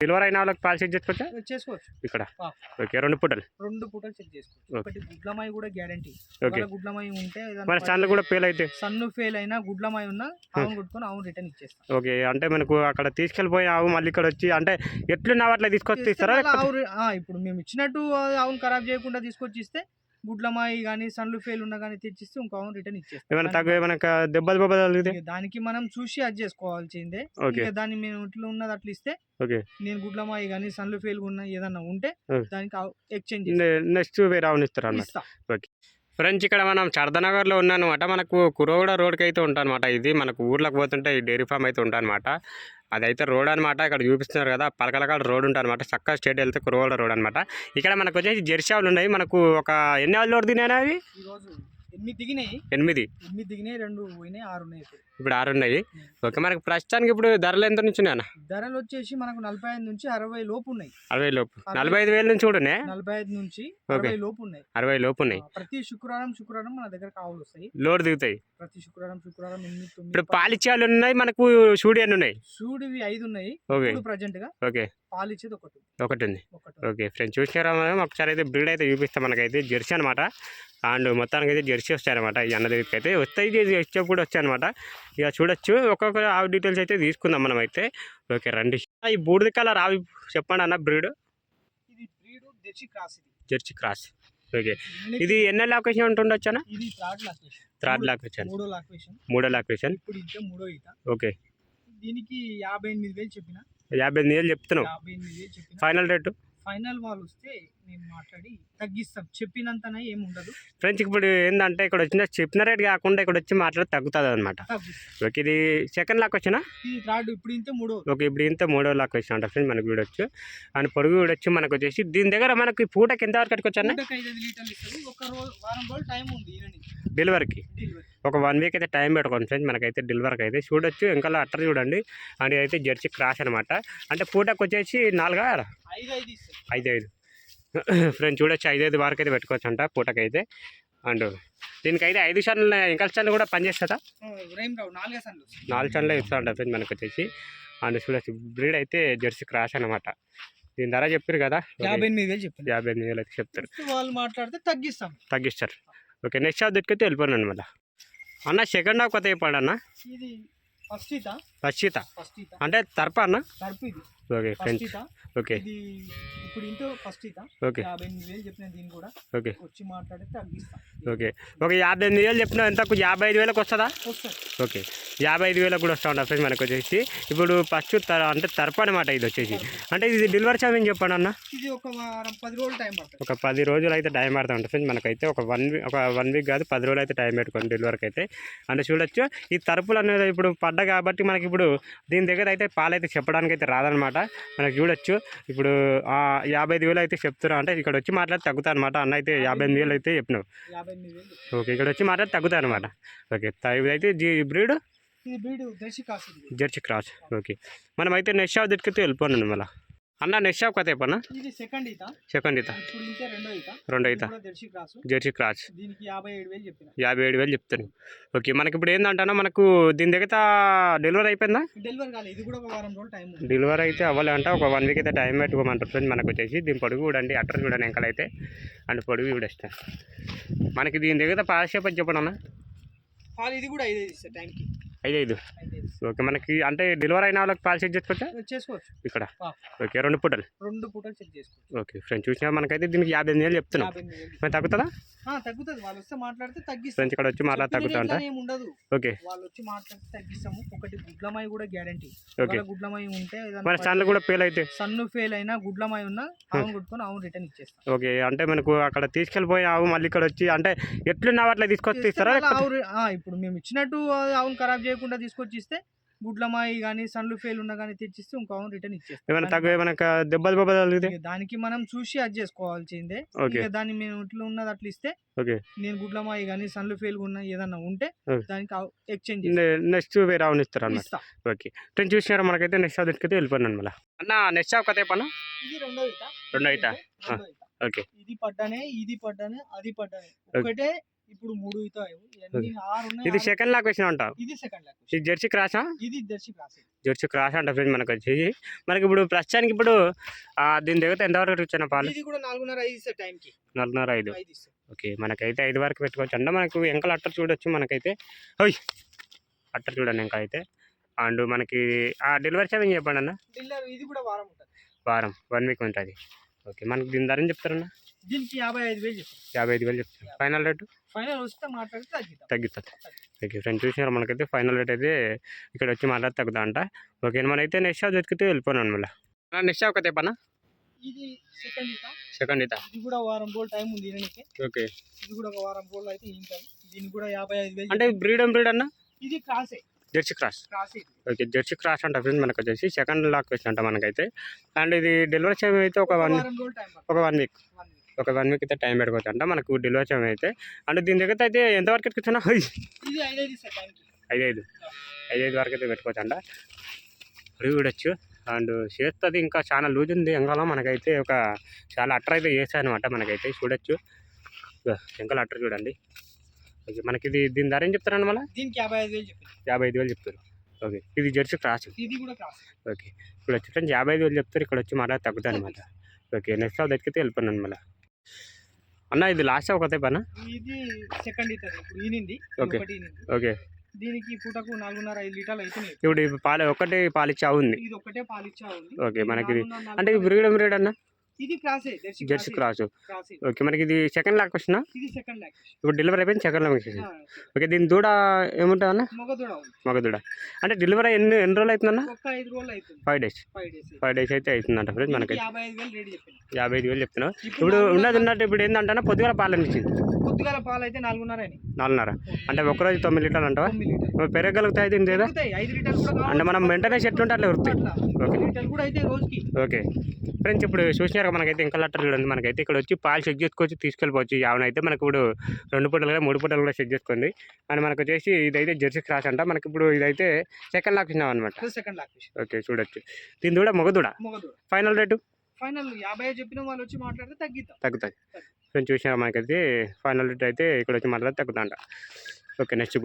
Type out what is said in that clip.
Delivery అయిన వాళ్ళకి పాలు చెక్ చేసుకోవచ్చా? చేసుకోవచ్చు. ఇక్కడ. ఓకే రెండు పూటలు. రెండు పూటలు చెక్ చేసుకోవచ్చు. ఒకటి గుడ్లమాయి కూడా గ్యారంటీ. ఓకే. గుడ్లమాయి ఉంటే మన ఛానల్ కూడా ఫెయిల్ అయితే? సన్ను ఫెయిల్ అయినా గుడ్లమాయి ఉన్నా ఆవును కొట్టుకొని ఆవును రిటర్న్ ఇచ్చేస్తాం. ఓకే అంటే మనకు అక్కడ తీసుకెళ్ళిపోయి ఆవు మళ్ళీ ఇక్కడ వచ్చి అంటే ఎట్లున్నావు అట్లా తీసుకొచ్చి ఇస్తారా? ఆవు ఇప్పుడు మేము ఇచ్చినట్టు ఆవును ఖరాబ్ చేయకుండా తీసుకొచ్చి ఇస్తే గుడ్లమాయి కానీ సన్లు ఫెయిల్ ఉన్నా కానీ తెచ్చిస్తే ఇంకో రిటర్న్ ఇచ్చేస్తాం. ఏమైనా తగ్గ ఏమైనా క- దెబ్బలు బొబ్బలు తగిలితే? ఇక దానికి మనం చూసి అది చేసుకోవాల్సిందే ఓకే. ఇక దాన్ని మేము ఇట్లా ఉన్నది అట్లా ఇస్తే ఓకే. నేను గుడ్లమాయి కానీ సన్లు ఫెయిల్ ఉన్న ఏదన్నా ఉంటే ఓకే. దానికి ఎక్స్చేంజ్ నెక్స్ట్ వేరే ఆవుని ఇస్తారు ఇస్తా. ఫ్రెండ్స్ ఇక్కడ మనం చర్దనగర్లో ఉన్నానమాట. మనకు కురోగడ రోడ్కి అయితే ఉంటానమాట. ఇది మనకు ఊర్లోకి పోతుంటే ఈ డైరీ ఫామ్ అయితే ఉంటానమాట. అదైతే రోడ్ అనమాట ఇక్కడ చూపిస్తున్నారు కదా పలకలకాడ రోడ్ ఉంటానమాట చక్కగా స్టేట్ వెళ్తే కురోగడ రోడ్ అనమాట ఇక్కడ మనకు వచ్చేసి జెర్సీ ఆవులు ఉన్నాయి. మనకు ఒక ఎన్ని ఆవులు లోడ్ తినాయి అవి? ఎనిమిది దిగినాయి ఎనిమిది. ఎనిమిది దిగినాయి రెండు పోయినాయి ఆరు ఉన్నాయి. ఇప్పుడు ఆరు ఉన్నాయి. ఓకే మనకు ప్రస్తుతానికి ఇప్పుడు ధరలు ఎంత నుంచి ఉన్నాయి అన్న ధరలు వచ్చేసి మనకు నలభై ఐదు నుంచి అరవై లోపు ఉన్నాయి. అరవై లోపు. నలభై ఐదు వేల నుంచి కూడా ఉన్నాయి? నలభై ఐదు నుంచి. అరవై లోపు ఉన్నాయి. అరవై లోపు ఉన్నాయి. ప్రతి శుక్రవారం శుక్రవారం మన దగ్గర కావులు వస్తాయి. లోడ్ దిగుతాయి. ప్రతి శుక్రవారం శుక్రవారం ఎనిమిది ఇప్పుడు వాళ్ళు ఉన్నాయి మనకు సూడి అన్ని ఉన్నాయి? సూడివి ఐదు ఉన్నాయి. ఓకే. ప్రజెంట్గా ఓకే. పాలు ఇచ్చేది ఒకటి ఒకటి ఉంది. ఓకే ఫ్రెండ్స్ చూసినారా మనం? ఒకసారి అయితే బ్రీడ్ అయితే చూపిస్తాం మనకైతే. జెర్సీ అనమాట అండ్ మొత్తానికి అయితే జెర్సీ వస్తాయన్నమాట. ఈ అన్న దగ్గరికి అయితే వస్తాయి కూడా వచ్చాయన్నమాట ఇక చూడొచ్చు. ఒక్కొక్క ఆవు డీటెయిల్స్ అయితే తీసుకుందాం మనం అయితే ఓకే రండి. ఈ బూడిద కలర్ ఆవి చెప్పండి అన్న బ్రీడ్? ఇది బ్రీడ్ దెర్చి క్రాస్ ఇది. Jersey cross. ఓకే. ఇది ఎన్నో లొకేషన్ ఉంటుండొచ్చు అన్న? ఇది థర్డ్ లొకేషన్ మూడో లొకేషన్ ఇప్పుడు ఇంకా మూడో ఈత. ఓకే. దీనికి యాభై ఎనిమిది వేలు చెప్పిన. యాభై ఎనిమిది వేలు చెప్తున్నావు. ఫైనల్ రేటు ఫైనల్ వాళ్ళు వస్తే నేను మాట్లాడి తగ్గిస్తాం. చెప్పినంతనే ఏమి ఉండదు. ఫ్రెండ్స్ ఇప్పుడు ఏంటంటే ఇక్కడ వచ్చిన చెప్పిన రేట్ కాకుండా ఇక్కడ వచ్చి మాట్లాడి తగ్గుతుంది అనమాట ఓకే ఇది సెకండ్ లాక్ వచ్చినా? ఇది థర్డ్ ఇప్పుడు ఇంతే మూడో. ఓకే ఇప్పుడు ఇంత మూడో లాక్ వచ్చిన అంట ఫ్రెండ్స్ మనకు వీడొచ్చు అండ్ పొడుగు వీడొచ్చు మనకు వచ్చేసి దీని దగ్గర మనకి పూటకి ఎంత వరకు కట్టుకోవచ్చు ఒక రోజు వారం రోజులు టైం ఉంది డెలివరీకి. డెలివరీ. ఒక వన్ వీక్ అయితే టైం పెట్టుకోండి ఫ్రెండ్స్ మనకైతే డెలివరీకి అయితే. చూడొచ్చు ఇంకా అట్టర్ చూడండి. అండ్ ఇదైతే జెర్సీ క్రాష్ అనమాట అంటే పూటకి వచ్చేసి నాలుగా? ఐదు ఐదు ఐదు ఫ్రెండ్స్ చూడొచ్చు ఐదు ఐదు వరకు అయితే పెట్టుకోవచ్చు అంట పూటకి అయితే అండ్ దీనికైతే ఐదు ఛానల్ ఇంకా ఛానల్ కూడా పనిచేస్తుందా? నాలుగే ఛానల్ ఇస్తా ఉంటారు ఫ్రెండ్స్ మనకు వచ్చేసి అండ్ చూడొచ్చు బ్రీడ్ అయితే జెర్సీ క్రాష్ అనమాట దీని ధర చెప్పారు కదా? యాభై ఎనిమిది వేలు చెప్పిన యాభై ఎనిమిది వేలు అయితే చెప్తారు. వాళ్ళు మాట్లాడితే తగ్గిస్తాం. తగ్గిస్తారు. ఓకే నెక్స్ట్ షాప్ దొరికితే వెళ్ళిపోయాను మళ్ళీ. అన్న సెకండ్ హాఫ్ కొత్త చెప్పండి అన్న? ఫస్ట్ అంటే తర్ప అన్న? తరుపు ఓకే ఫ్రెండ్స్ ఓకే. ఇప్పుడు ఇంటో ఫస్ట్ ఈత. ఓకే. యాభై ఎనిమిది వేలు చెప్పిన దీన్ని కూడా ఓకే. వచ్చి మాట్లాడితే తగ్గిస్తాం ఓకే. ఒక యాభై ఎనిమిది వేలు చెప్పిన ఎంతకు యాభై ఐదు వేలకు వస్తుందా? వస్తుంది. ఓకే. యాభై ఐదు వేలకు కూడా వస్తూ ఉంటారు ఫ్రెండ్స్ మనకు వచ్చేసి? ఇప్పుడు ఫస్ట్ అంటే తర్ప అనమాట ఇది వచ్చేసి. అంటే ఇది డెలివరీ ఛార్జ్ ఏం చెప్పండి అన్న. ఇది ఒక వారం పది రోజులు టైం పడుతుంది. ఒక పది రోజులు అయితే టైం పడుతూ ఉంటుంది ఫ్రెండ్స్ మనకైతే. ఒక వన్ వీక్ ఒక వన్ వీక్ కాదు పది రోజులు అయితే టైం పెట్టుకోండి డెలివరీకి అయితే. అంటే చూడొచ్చు ఈ తరపులు అనేది ఇప్పుడు పడ్డ కాబట్టి మనకి ఇప్పుడు దీని దగ్గర అయితే పాలైతే చెప్పడానికి అయితే రాదనమాట మనకి చూడొచ్చు. ఇప్పుడు ఆ, యాభై ఐదు వేలు అయితే చెప్తున్నా. అంటే ఇక్కడ వచ్చి మాట్లాడి తగ్గుతా అనమాట అన్న అయితే యాభై ఎనిమిది వేలు అయితే చెప్పినావు. ఓకే ఇక్కడ వచ్చి మాట్లాడి తగ్గుతా అనమాట ఓకే ఇదైతే జీ బ్రీడ్. Jersey cross okay. మనం అయితే నెక్స్ట్ షాప్ దగ్గరికి వెళ్ళిపోను మళ్ళీ. అన్న నెక్స్ట్ షాప్ కథ చెప్పన్నా ఇది సెకండ్ ఈత. సెకండ్ ఈత. రెండో ఈత. రెండో ఇది ఈత కూడా దర్శి క్రాసు. Jersey cross. దీనికి యాభై ఏడు వేలు చెప్పిన. యాభై ఏడు వేలు చెప్తాను ఓకే మనకి ఇప్పుడు ఏంటంటే మనకు దీని దగ్గర డెలివరీ అయిపోయిందా? డెలివరీ కాలేదు. ఇది కూడా ఒక వారం రోజులు టైం ఉంది. డెలివరీ అయితే అవ్వాలంటే ఒక వన్ వీక్ అయితే టైం పెట్టుకోమంటారు ఫ్రెండ్ మనకు వచ్చేసి దీని పొడుగు చూడండి అట్టర్ చూడండి ఎంకలైతే అండ్ పొడుగు చూడేస్తా మనకి దీని దగ్గర పాసేపు చెప్పండి అన్న. పాలు ఇది కూడా ఐదు ఐదు ఇస్తాయి టైంకి. ఐదు ఐదు ఓకే మనకి అంటే డెలివరీ అయిన వాళ్ళకి పాలు చెక్ చేసుకోవచ్చా? చేసుకోవచ్చు. ఇక్కడ. ఓకే రెండు పూటలు. రెండు పూటలు చెక్ చేసుకోవచ్చు. ఓకే ఫ్రెండ్స్ చూసినా మనకైతే దీనికి యాభై ఎనిమిది వేలు చెప్తున్నాం. మరి తగ్గుతుందా? తగ్గుతుంది. వాళ్ళు వస్తే మాట్లాడితే తగ్గిస్తాం. ఇక్కడ వచ్చి చెప్పిన తగ్గుతా ఏమి ఉండదు. ఓకే. వాళ్ళు వచ్చి మాట్లాడితే తగ్గిస్తాము. ఒకటి గుడ్లమాయి కూడా గ్యారంటీ ఓకే. గుడ్లమాయి ఉంటే మన కూడా ఫెయిల్ అయితే? సన్ను ఫెయిల్ అయినా గుడ్లమాయి ఉన్నా ఆవును కొట్టుకొని ఆవును రిటర్న్ ఇచ్చేస్తాం. ఓకే. అంటే మనకు అక్కడ తీసుకెళ్ళిపోయి ఆవు మళ్ళీ ఇక్కడ వచ్చి అంటే ఎట్లున్నావు అట్లా తీసుకొచ్చి ఇస్తారా మళ్ళా ఇప్పుడు మేము ఇచ్చినట్టు ఆ ఆవును ఖరాబ్ చేయకుండా తీసుకొచ్చి ఇస్తే గుడ్లమాయి కానీ సన్లు ఫెయిల్ ఉన్నా కానీ తెచ్చిస్తే ఇంకో ఆవును రిటర్న్ ఇచ్చేస్తాం. ఏమైనా తగ్గ ఏమైనా క- దెబ్బలు బొబ్బలు తగిలితే? ఇక దానికి మనం చూసి అది చేసుకోవాల్సిందే. ఓకే. ఇక దాన్ని మేము ఇట్లా ఉన్నది అట్లా ఇస్తే ఓకే. నేను గుడ్లమాయి కానీ సన్లు ఫెయిల్ ఉన్న ఏదన్నా ఉంటే ఓకే. దానికి ఎక్స్చేంజ్ నెక్స్ట్ వేరే ఆవుని ఇస్తారు అన్నమాట ఇస్తా. ఓకే. ఫ్రెండ్స్ చూసినారా మనకైతే? నెక్స్ట్ షాప్ దగ్గరికి వెళ్ళిపోయినాను మళ్ళీ. అన్న నెక్స్ట్ షాప్ కథ చెప్పన్నా ఇది రెండో ఈత రెండో ఈత? రెండో ఈత. ఓకే. ఇది పడ్డానే ఇది పడ్డానే అది పడ్డానే. ఓకే. ఒకటే ఇప్పుడు మూడు ఇది సెకండ్ లాక్ వచ్చిన అంట. ఇది సెకండ్ లాక్ ఇది జెర్సీ క్రాసా ఇది దర్శి క్లాస్ జెర్సీ క్రాస్ అంట ఫ్రెండ్స్ మనకు వచ్చేసి మనకి ఇప్పుడు ప్రస్తుతానికి ఇప్పుడు దీని దగ్గర ఎంతవరకు వచ్చిన పాలు? ఇది కూడా నాలుగున్నర ఐదు టైంకి నాలుగున్నర ఐదు. ఓకే మనకైతే ఐదు వరకు పెట్టుకోవచ్చు అంటే. మనకు వెంకల అట్టర్ చూడొచ్చు మనకైతే. ఓయ్! అట్టర్ చూడండి ఇంకా అయితే అండ్ మనకి ఆ డెలివరీ టైం చెప్పండి అన్న. ఇది కూడా వారం ఉంటుంది. వారం వన్ వీక్ ఉంటుంది. ఓకే మనకి దీని ధర ఏం చెప్తారన్న? దీనికి యాభై ఐదు వేలు చెప్తారు యాభై ఐదు వేలు చెప్తారు ఫైనల్ రేటు ఫైనల్ వస్తే మాట్లాడితే తగ్గిద్దాం. తగ్గుతుంది ఓకే ఫ్రెండ్స్ చూసినారు మనకైతే ఫైనల్ రేట్ అయితే ఇక్కడ వచ్చి మాట్లాడి తగ్గుతా అంట ఓకే మనైతే నెక్స్ట్ షాప్ దొరికితే వెళ్ళిపోయాను మళ్ళీ నెక్స్ట్ షాప్ ఒక పన్నా ఇది సెకండ్ ఇత సెకండ్ ఇత ఇది కూడా వారం రోజులు టైం ఉంది దీనికి ఓకే ఇది కూడా ఒక వారం రోజులు అయితే దీనికి కూడా యాభై ఐదు వేలు అంటే బ్రీడ్ బ్రీడ్ అన్న? ఇది క్రాసే jersey cross okay jersey cross అంట ఫ్రెండ్స్ మనకు వచ్చేసి. సెకండ్ లాక్ వచ్చి అంట మనకైతే. అండ్ ఇది డెలివరీ టైం అయితే ఒక వన్ ఒక వన్ వీక్ ఒక వన్ వీక్ అయితే టైం పెట్టుకోవచ్చు అంట మనకు డెలివరీ అయితే. అండ్ దీని దగ్గర అయితే ఎంతవరకు టైంకి ఐదు ఐదు ఐదు ఐదు వరకు అయితే పెట్టుకోవచ్చు అంట చూడొచ్చు. అండ్ చేస్తుంది ఇంకా చాలా లూజ్ ఉంది. ఎంగాలో మనకైతే ఒక చాలా అట్టర్ అయితే చేస్తాయి అనమాట మనకైతే. చూడొచ్చు. ఎంకల్ అట్టర్ చూడండి. ఓకే మనకి ఇది దీని ధర ఏం చెప్తారండి మళ్ళీ? దీనికి యాభై ఐదు వేలు చెప్పింది. యాభై ఐదు వేలు చెప్తారు ఓకే ఇది జెర్సీ క్రాస్. ఇది కూడా క్రాస్. ఓకే ఇక్కడ వచ్చి ఫ్రెండ్స్ యాభై ఐదు వేలు చెప్తారు. ఇక్కడ వచ్చి మాట తగ్గుతాయి అనమాట ఓకే నెక్స్ట్ దగ్గరికి వెళ్ళిపోయాను మళ్ళీ. అన్న ఇది లాస్ట్ షాప్ కొత్త పన్న ఇది సెకండ్ ఇతది ఇప్పుడు ఈనింది. ఈనింది. ఓకే దీనికి పూటకు నాలుగున్నర ఐదు లీటర్లు అవుతున్నాయి ఇప్పుడు పాలు ఒకటి పాలు ఇచ్చా ఉంది ఇది ఒకటే పాలిచ్చా ఉంది ఓకే మనకి అంటే బ్రీడ్ బ్రీడ్ అన్న? ఇది క్రాసే జెర్సీ క్రాస్. ఓకే మనకి ఇది సెకండ్ లాక్ వచ్చిన ఇప్పుడు డెలివరీ అయిపోయింది సెకండ్ లాక్ వచ్చేసి ఓకే. దీని దూడ ఏముంటుంది అన్న మగ దూడ అంటే డెలివరీ ఎన్ని ఎన్ని రోజులు అవుతుందన్న ఫైవ్ డేస్. ఫైవ్ డేస్ అయితే అవుతుందంట ఫ్రెండ్స్ మనకి యాభై ఐదు వేలు చెప్తున్నావు ఇప్పుడు ఉన్నది ఉన్నట్టు ఇప్పుడు ఏంటంటే పొద్దుగల పాలు ఇచ్చింది పొద్దుగాల పాలు అయితే నాలుగున్నర నాలుగున్నర. అంటే ఒక్కరోజు తొమ్మిది లీటర్లు అంటావా? పెరగలుగుతాయి దీని లేదా కావాలి. అంటే మనం వెంటనే చెట్లు ఉంటే అట్లా. అట్లా. ఓకే. ఓకే. ఫ్రెండ్స్ ఇప్పుడు చూసినారు మనకైతే ఇంకా లెటర్ చూడండి మనకైతే ఇక్కడ వచ్చి పాలు చెక్ చేసుకోవచ్చు తీసుకెళ్ళిపోవచ్చు. యావనైతే మనకి ఇప్పుడు రెండు పూటలు కూడా మూడు పూటలు కూడా చెక్ చేసుకోండి అండ్ మనకు వచ్చేసి ఇదైతే జెర్సీ క్రాస్ అంట. మనకి ఇప్పుడు ఇదైతే సెకండ్ లాక్ ఇచ్చినాం అనమాట సెకండ్ లాక్ ఓకే చూడొచ్చు. దీని కూడా మగదూడ మగ దూడ. ఫైనల్ రేటు ఫైనల్ యాభై చెప్పిన వాళ్ళు వచ్చి మాట్లాడితే తగ్గిద్దాం. తగ్గుతుంది ఫ్రెండ్స్ చూసినా మనకైతే ఫైనల్ రేట్ అయితే ఇక్కడ వచ్చి మాట్లాడితే తగ్గుతుందంట ఓకే నెక్స్ట్